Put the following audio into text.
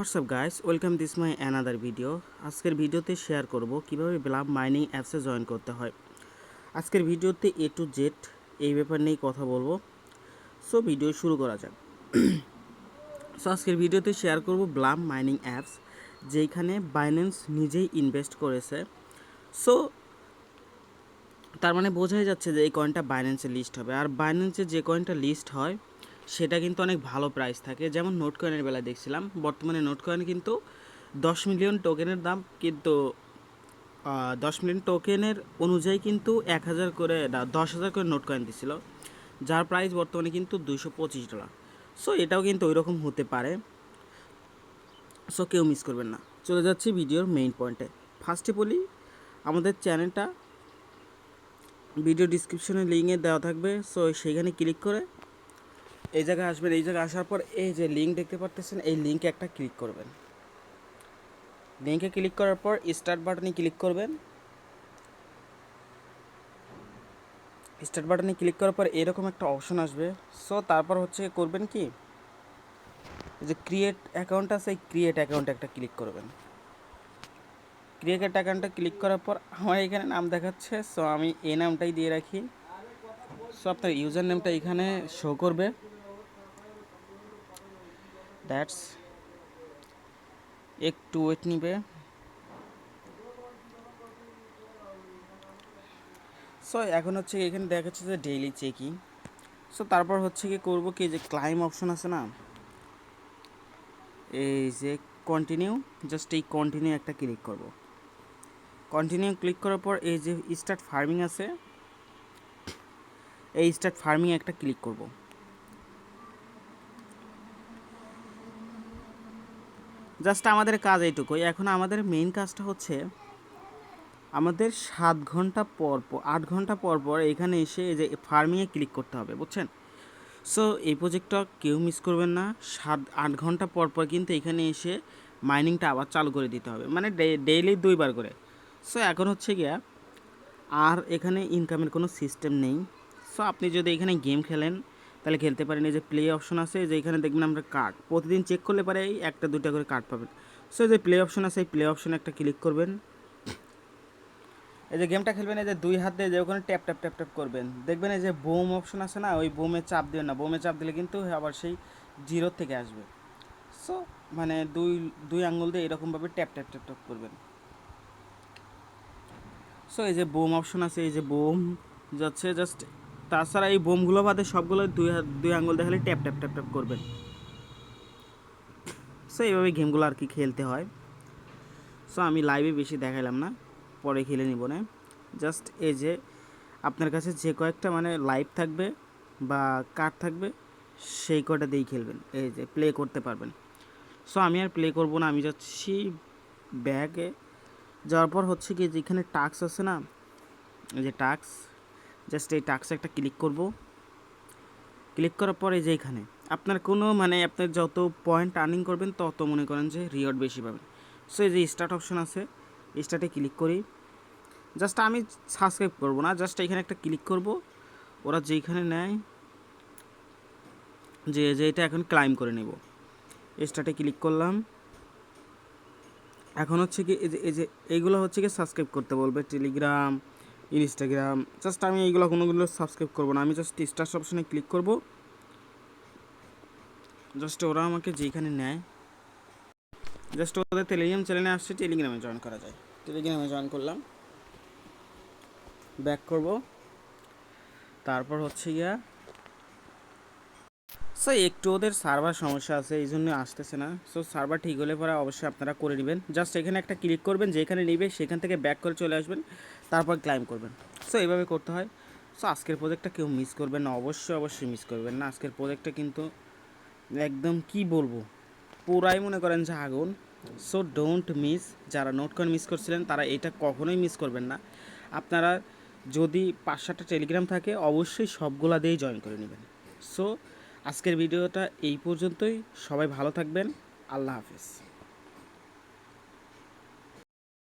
WhatsApp guys welcome this my another video আজকের ভিডিওতে share করব কীভাবে ব্লাব মাইনিং অ্যাপসে জয়েন করতে হয়। আজকের ভিডিওতে এ টু জেড এই ব্যাপার নিয়েই কথা বলব। সো ভিডিও শুরু করা যাক। সো আজকের ভিডিওতে শেয়ার করব ব্লাম মাইনিং অ্যাপস যেইখানে বাইন্যান্স নিজেই ইনভেস্ট করেছে। সো তার মানে বোঝাই যাচ্ছে যে এই কয়েনটা বাইন্যান্সে লিস্ট হবে। আর বাইন্যান্সে যে কয়েনটা লিস্ট হয় সেটা কিন্তু অনেক ভালো প্রাইস থাকে। যেমন নোট কয়েনের বেলা দেখছিলাম, বর্তমানে নোট কয়েন কিন্তু দশ মিলিয়ন টোকেনের দাম কিন্তু দশ মিলিয়ন টোকেনের অনুযায়ী কিন্তু এক হাজার করে দশ হাজার করে নোট কয়েন দিছিল, যার প্রাইস বর্তমানে কিন্তু দুইশো পঁচিশ ডলার সো এটাও কিন্তু ওই রকম হতে পারে। সো কেউ মিস করবেন না। চলে যাচ্ছি ভিডিওর মেইন পয়েন্টে ফার্স্টে বলি, আমাদের চ্যানেলটা ভিডিও ডিসক্রিপশনে লিঙ্কে দেওয়া থাকবে। সো সেইখানে ক্লিক করে এই জায়গায় আসবেন, এই জায়গায় আসার পর এই যে লিঙ্ক দেখতে পারতেছেন, এই লিঙ্কে একটা ক্লিক করবেন। লিঙ্কে ক্লিক করার পর স্টার্ট বাটনে ক্লিক করবেন। স্টার্ট বাটনে ক্লিক করার পর এরকম একটা অপশন আসবে। সো তারপর হচ্ছে করবেন কি? যে ক্রিয়েট অ্যাকাউন্ট আছে, এই ক্রিয়েট অ্যাকাউন্টে একটা ক্লিক করবেন। ক্রিয়েট অ্যাকাউন্টে ক্লিক করার পর আমার এখানে নাম দেখাচ্ছে সো আমি এই নামটাই দিয়ে রাখি। সো আপনার ইউজার নেমটা এখানে শো করবে। দ্যাটস, একটু ওয়েট নিবে। সো এখন হচ্ছে এখানে দেখাচ্ছে যে ডেইলি চেকিং সো তারপর হচ্ছে কি করব কি যে ক্লাইম অপশন আছে না? এই যে কন্টিনিউ জাস্ট এই কন্টিনিউ একটা ক্লিক করব। কন্টিনিউ ক্লিক করার পর এই যে স্টার্ট ফার্মিং আছে, এই স্টার্ট ফার্মিং একটা ক্লিক করব। জাস্ট আমাদের কাজ এইটুকুই। এখন আমাদের মেইন কাজটা হচ্ছে আমাদের সাত ঘণ্টা পর পর, আট ঘণ্টা পর পর এখানে এসে এই যে ফার্মিংয়ে ক্লিক করতে হবে, বুঝছেন? সো এই প্রজেক্টটা কেউ মিস করবেন না। সাত, আট ঘণ্টা পর পর কিন্তু এখানে এসে মাইনিংটা আবার চালু করে দিতে হবে মানে ডেইলি দুইবার করে। সো এখন হচ্ছে গিয়া আর এখানে ইনকামের কোনো সিস্টেম নেই। সো আপনি যদি এখানে গেম খেলেন তাহলে খেলতে পারেন। এই যে প্লে অপশন আছে যে এখানে দেখবেন আমরা কার্ড প্রতিদিন চেক করলে পারে এই একটা, দুইটা করে কার্ড পাবেন। সো এই যে প্লে অপশন আছে, এই প্লে অপশনে একটা ক্লিক করবেন। এই যে গেমটা খেলবেন, এই যে দুই হাত দিয়ে যে ওখানে ট্যাপ ট্যাপ ট্যাপ ট্যাপ করবেন। দেখবেন এই যে বোম অপশন আছে না, ওই বোমে চাপ দিবেন না। বোমে চাপ দিলে কিন্তু আবার সেই জিরো থেকে আসবে। সো মানে দুই দুই আঙুল দিয়ে এরকমভাবে ট্যাপ ট্যাপ ট্যাপ ট্যাপ করবেন। সো এই যে বোম অপশন আছে, এই যে বোম যাচ্ছে জাস্ট তাছাড়া এই বোমগুলো বাদে সবগুলো দুই দুই আঙ্গুল দেখালে ট্যাপ ট্যাপ ট্যাপ ট্যাপ করবেন সো এইভাবে গেমগুলো আর কি খেলতে হয়। সো আমি লাইভে বেশি দেখাইলাম না, পরে খেলে নিব না। জাস্ট এই যে আপনার কাছে যে কয়েকটা মানে লাইভ থাকবে বা কার্ড থাকবে, সেই কটা দিয়েই খেলবেন। এই যে প্লে করতে পারবেন। সো আমি আর প্লে করব না, আমি যাচ্ছি ব্যাগে যাওয়ার পর হচ্ছে কি, যেখানে টাক্স আছে না, এই যে টাক্স জাস্ট এই টাক্সে একটা ক্লিক করব। ক্লিক করার পরে যে এখানে, আপনার কোনো মানে আপনার যত পয়েন্ট আর্নিং করবেন তত মনে করেন যে রিওয়ার্ড বেশি পাবেন। সো এই যে স্টার্ট অপশন আছে স্টার্টে ক্লিক করি। জাস্ট আমি সাবস্ক্রাইব করব না, জাস্ট এখানে একটা ক্লিক করব। ওরা যেইখানে নেয়, যে যে এটা এখন ক্লাইম করে নেব। স্টার্টে ক্লিক করলাম। এখন হচ্ছে কি, এই যে এই যে, এইগুলো হচ্ছে কি সাবস্ক্রাইব করতে বলবে টেলিগ্রাম ইনস্টাগ্রাম জাস্ট আমি এইগুলো কোনোগুলো সাবস্ক্রাইব করব না। আমি জাস্ট স্টার্স অপশনে ক্লিক করব। জাস্ট ওরা আমাকে যেখানে নেয়। জাস্ট ওদের টেলিগ্রাম চ্যানেলে আসছে টেলিগ্রামে জয়েন করা যায়। টেলিগ্রামে জয়েন করলাম। ব্যাক করব। তারপর হচ্ছে গিয়া সো একটু ওদের সার্ভার সমস্যা আছে, এই জন্য আসতেছে না। সো সার্ভার ঠিক হলে পরে অবশ্যই আপনারা করে নেবেন। জাস্ট এখানে একটা ক্লিক করবেন, যেখানে নেবে সেখান থেকে ব্যাক করে চলে আসবেন। তারপর ক্লাইম করবেন। সো এইভাবে করতে হয়। সো আজকের প্রজেক্টটা কেউ মিস করবেন না। অবশ্যই অবশ্যই মিস করবেন না। আজকের প্রজেক্টটা কিন্তু একদম কি বলব? পুরাই মনে করেন যে আগুন। সো ডোন্ট মিস যারা নোট কয়েন মিস করছিলেন, তারা এটা কখনোই মিস করবেন না। আপনারা যদি পাঁচ সাতটা টেলিগ্রাম থাকে, অবশ্যই সবগুলা দিয়েই জয়েন করে নেবেন। সো আজকের ভিডিওটা এই পর্যন্তই। সবাই ভালো থাকবেন। আল্লাহ হাফিজ।